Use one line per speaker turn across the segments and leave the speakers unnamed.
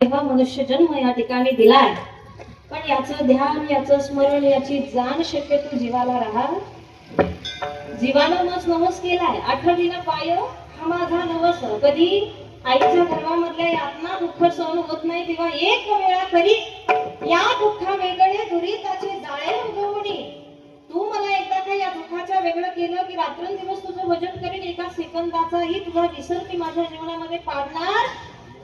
तेव्हा मनुष्य जन्म या ठिकाणी दिलाय. पण याचं ध्यान याचं स्मरण याची जाण शक्यतो जीवाला राहा. जीवाला मस नवस केलाय. आठवडीनं पाय हा माझा नवस. कधी आईच्या गर्भामधल्या यातना दुःख सहन होत नाही तेव्हा एक वेळा तरी या दुःखा वेगळे दुरिताचे जाळे उगवणे. तू मला एकदा का या दुःखाच्या वेगळं केलं की रात्रंदिवस तुझं भजन करीन एका सेकंदाचाही तुझा विसर मी माझ्या जीवनामध्ये पाडणार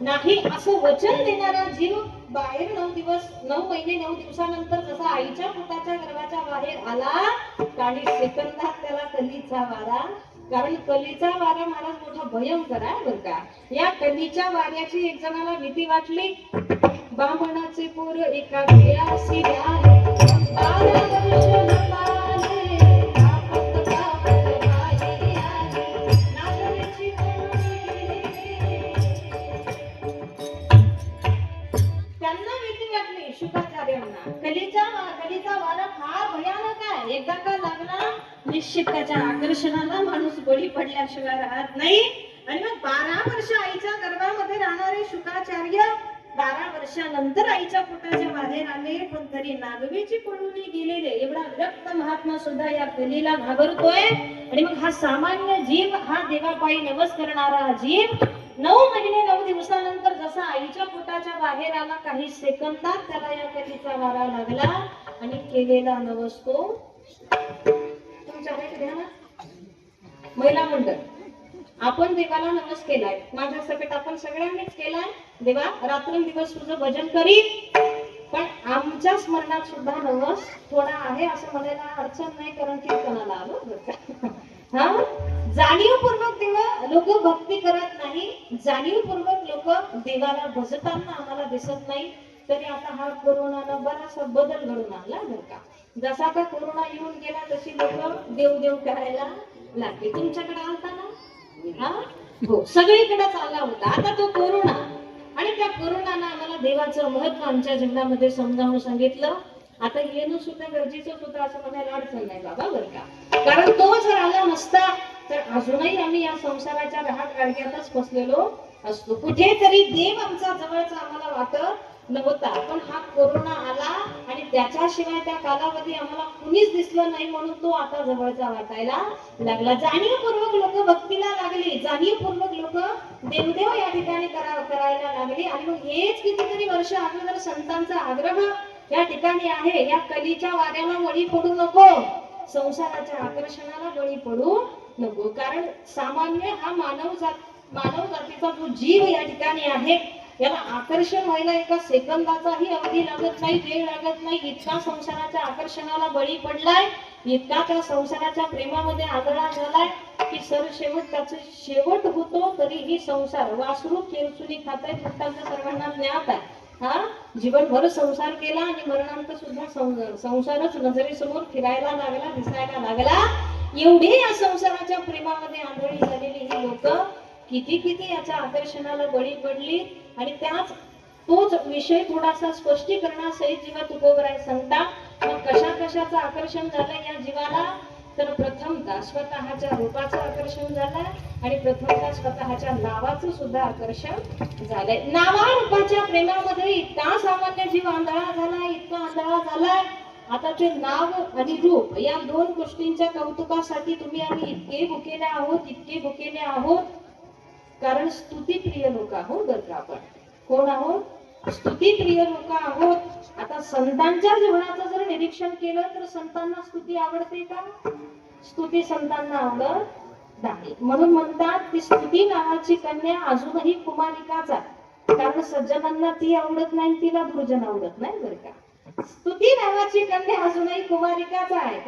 नाही असं वचन देणारा जीव बाहेर नऊ दिवस नऊ महिने नऊ दिवसानंतर जसा आईच्या पोटाच्या गर्भाच्या बाहेर आला काही सेकंदात त्याला कलीचा वारा कारण कलीचा वारा महाराज मोठा भयंकर आहे बरं का. या कलीच्या वाऱ्याची एक जणाला भीती वाटली. बामणाचे पोर एका खेळाशी एकदा का लागला निश्चित त्याच्या आकर्षणाला माणूस बळी पडल्याशिवाय राहत नाही. आणि मग बारा वर्ष आईच्या गर्भामध्ये राहणारे शुकाचार्य बारा वर्षानंतर आईच्या पोटाच्या बाहेर आले पण तरी नागवेची पळून गेलेले. एवढा विरक्त महात्मा सुद्धा या कलीला घाबरतोय. आणि मग हा सामान्य जीव हा देवापायी नवस करणारा जीव नऊ महिने नऊ दिवसानंतर जसा आईच्या पोटाच्या बाहेर आला काही सेकंदात त्याला या कलीचा वारा लागला आणि केलेला नवस तो तुमच्या महिला मंडळ आपण देवाला नमस केलाय माझ्या सकट आपण सगळ्यांनीच केलाय. देवा रात्रंदिवस तुझं भजन करी पण आमच्या स्मरणात सुद्धा नवस थोडा आहे असं म्हणायला अडचण नाही कारण कीर्तनाला आलो. बरं हा? जाणीवपूर्वक देवा लोक भक्ती करत नाही. जाणीवपूर्वक लोक देवाला भजताना आम्हाला दिसत नाही. तरी आता हा कोरोनानं बराचसा बदल घडून आणला बरं का. जसा का कोरोना येऊन गेला तशी लोक देव देव करायला लागले. तुमच्याकडे आलता ना? हा? हो सगळीकडेच आला होता. आता तो कोरोना आणि त्या कोरोनानं आम्हाला देवाचं महत्त्व आमच्या जीवनामध्ये समजावून सांगितलं. आता येणं सुद्धा गरजेचं होतं असं म्हणायला अडचण नाही बाबा बरं का. कारण तो जर आला नसता तर अजूनही आम्ही या संसाराच्या राहत गाडग्यातच फसलेलो असतो. कुठेतरी देव आमचा जवळचा आम्हाला वाटत नव्हता. पण हा कोरोना आला आणि त्याच्याशिवाय त्या कालावधी आम्हाला कुणीच दिसलं नाही म्हणून तो आता जवळचा वाटायला लागला. जाणीवपूर्वक लोक भक्तीला लागली. जाणीवपूर्वक लोक देवदेव या ठिकाणी करा करायला लागली. आणि मग हेच कितीतरी वर्ष अगोदर संतांचा आग्रह या ठिकाणी आहे. या कलीच्या वाऱ्याला बळी पडू नको. संसाराच्या आकर्षणाला बळी पडू नको. कारण सामान्य हा मानव जात मानव जातीचा जो जीव या ठिकाणी आहे याला आकर्षण व्हायला एका सेकंदाचाही अवधी लागत नाही वेळ लागत नाही. इतका संसाराच्या आकर्षणाला बळी पडलाय इतका त्या संसाराच्या प्रेमामध्ये आदळा झालाय की सर शेवट त्याचा शेवट होतो तरीही संसार वासरू केरसुनी खाताय फुटांचं सर्वांना ज्ञात आहे. हा? जीवनभर संसार केला आणि मरणांत सुद्धा संसारच नजरेसमोर फिरायला लागला दिसायला लागला. एवढी या संसाराच्या प्रेमामध्ये आंधळी झालेली ही लोक किती किती याच्या आकर्षणाला बळी पडली आणि त्याच तोच विषय थोडासा स्पष्टीकरणासहित जेव्हा तुकोबराय सांगता मग कशा कशाचं आकर्षण झालं या जीवाला? तर प्रथमता स्वतःच्या रूपाचं आकर्षण झालंय आणि प्रथमता स्वतःच्या नावाचं सुद्धा आकर्षण झालंय. नावा रूपाच्या प्रेमामध्ये इतका सामान्य जीव आंधळा झालाय इतका आंधळा झालाय. आता ते नाव आणि रूप या दोन गोष्टींच्या कौतुकासाठी तुम्ही आम्ही इतके भुकेले आहोत इतके भुकेले आहोत. कारण स्तुतीप्रिय लोक आहोत बरं का आपण? कोण आहोत? स्तुतीप्रिय लोक आहोत. आता संतांच्या जीवनाचं जर निरीक्षण केलं तर संतांना स्तुती आवडते का? स्तुती संतांना आवडत नाही. म्हणून म्हणतात की स्तुती नावाची कन्या अजूनही कुमारिकाच आहे. कारण सज्जनांना ती आवडत नाही तिला भोजन आवडत नाही बरं का? स्तुती नावाची कन्या अजूनही कुमारिकाच आहे.